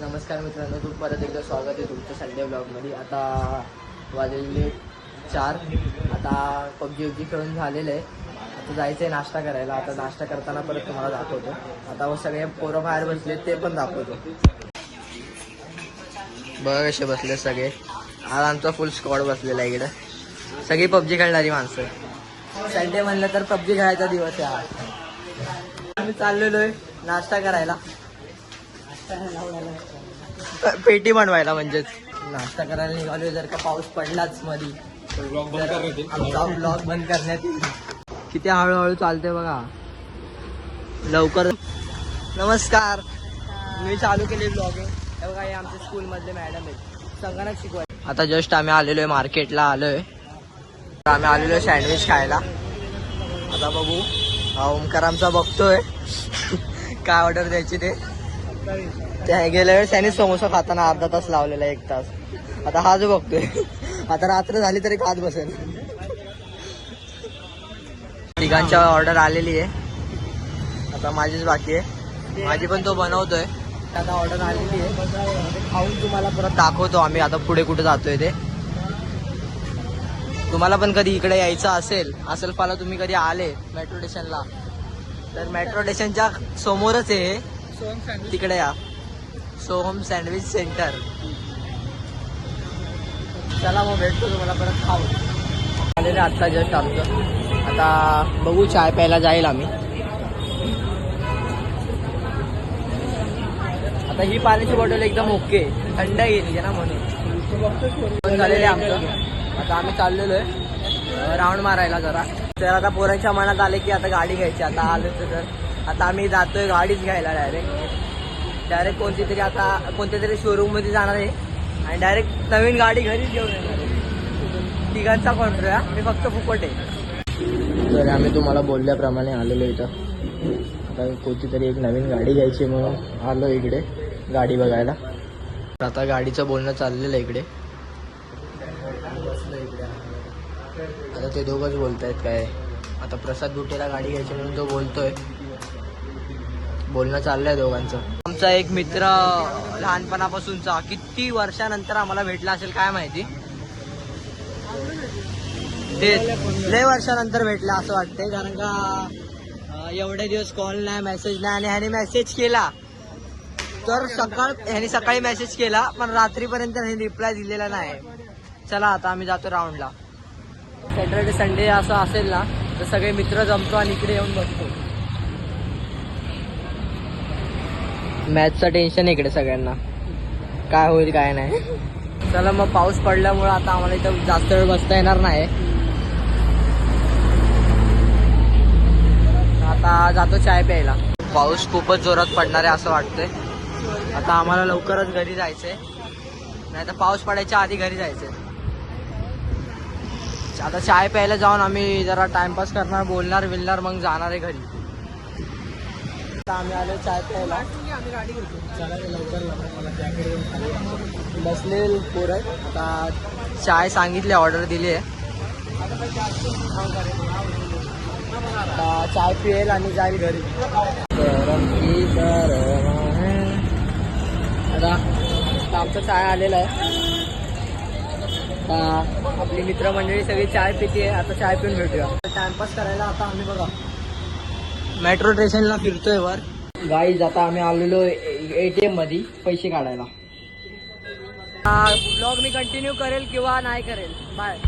नमस्कार मित्रांनो तू परत एकदा स्वागत आहे तुमचं संडे ब्लॉगमध्ये आता वाजलेले चार. आता पबजी उबजी खेळून झालेलं आहे. आता जायचं आहे नाश्ता करायला. आता नाश्ता करताना परत तुम्हाला दाखवतो. आता व सगळे पोरं बाहेर बसले ते पण दाखवतो. बघ कसे बसले सगळे. आज आमचा फुल स्कॉड बसलेला आहे इकडं. सगळी पबजी खेळणारी माणसं. संडे म्हणलं तर पबजी खेळायचा दिवस आहे आज. आम्ही चाललेलो आहे नाश्ता करायला. पेटी बनवायला म्हणजेच. नाश्ता करायला निघालोय जर का पाऊस पडलाच मधी. आमचा ब्लॉग बंद करण्यात येईल. किती हळूहळू चालते बघा. लवकर. नमस्कार. मी चालू केले ब्लॉगिंग हे बघा हे आमच्या स्कूल मधले मॅडम आहेत. संगणक शिकवाय आता जस्ट आम्ही आलेलो आहे मार्केटला आलोय. आम्ही आलेलो आहे सँडविच खायला. आता बघू. हा ओमकार आमचा बघतोय. काय ऑर्डर द्यायची ते? त्या गेल्या वेळेस त्याने समोसा खाताना अर्धा तास लावलेला एक तास. आता हा जो बघतोय आता रात्र झाली तरी खात बसेल. तिघांच्या ऑर्डर आलेली आहे. आता माझीच बाकी आहे. माझी पण तो बनवतोय. आता ऑर्डर आलेली आहे. खाऊन तुम्हाला परत दाखवतो आम्ही आता पुढे कुठे जातोय ते. तुम्हाला पण कधी इकडे यायचं असेल असेल पाला तुम्ही कधी आले मेट्रो स्टेशनला. तर मेट्रो स्टेशनच्या समोरच आहे तिकडे या. सोहम सँडविच सेंटर चला मग भेटतो तुम्हाला परत खाऊ आलेलं आत्ता जस्ट आमचं. आता बघू चाय प्यायला जाईल आम्ही. आता ही पाण्याची बॉटल एकदम ओके थंड येईल ना म्हणून. पण झालेलं आहे आमचं. आता आम्ही चाललेलो आहे. राऊंड मारायला जरा. तर आता पोरांच्या मनात आले की आता गाडी घ्यायची. आता आलो तर. आता आम्ही जातोय गाडीच घ्यायला डायरेक्ट डायरेक्ट कोणती तरी आता कोणत्या तरी शोरूममध्ये जाणार आहे. आणि डायरेक्ट नवीन गाडी घरीच घेऊन येणार आहे. तिघांचा कॉन्ट्रो आहे मी फक्त फुकट आहे. तर आम्ही तुम्हाला बोलल्याप्रमाणे आलेलो इथं. आता कोणती तरी एक नवीन गाडी घ्यायची म्हणून आलो इकडे गाडी बघायला. आता गाडीचं बोलणं चाललेलं आहे इकडे. बसलो इकडे आता ते दोघंच आहेत काय. आता प्रसाद बुटेला गाडी घ्यायची म्हणून तो बोलतोय. बोलणं चाललंय दोघांचं. आमचा एक मित्र लहानपणापासूनचा किती वर्षानंतर आम्हाला भेटला असेल काय माहिती? ते लय वर्षानंतर भेटला असं वाटतंय कारण का एवढे दिवस कॉल नाही मेसेज नाही आणि ह्याने मेसेज केला. तर सकाळ ह्याने सकाळी मेसेज केला पण रात्रीपर्यंत ह्याने रिप्लाय दिलेला नाही. चला आता आम्ही जातो राऊंडला सॅटर्डे संडे असं असेल ना तर सगळे मित्र जमतो आणि इकडे येऊन बसतो मॅथचं टेन्शन इकडे सगळ्यांना. काय होईल काय नाही. चला मग पाऊस पडल्यामुळे आता आम्हाला इथं जास्त वेळ बसता येणार नाही. आता जातो चाय प्यायला. पाऊस खूपच जोरात पडणार आहे असं वाटतंय. आता आम्हाला लवकरच घरी जायचंय. नाही तर पाऊस पडायच्या आधी घरी जायचंय. आता चाय प्यायला जाऊन आम्ही जरा टाइमपास करणार बोलणार विलणार मग जाणार आहे घरी. आम्ही आलो चाय प्यायला. बसलेल बसले पोरं आता चाय सांगितली ऑर्डर दिली आहे. चाय पिएल आणि जाईल घरी. आता आमचं चाय आलेलं आहे. आपली मित्रमंडळी सगळी चाय पिते आता चाय पिऊन भेटूया. टाइमपास करायला आता आम्ही बघा. मेट्रो स्टेशनला फिरतोय वर. गाईज आता आम्ही आलेलो एटीएममध्ये पैसे काढायला. ब्लॉग मी कंटिन्यू करेल किंवा नाही करेल. बाय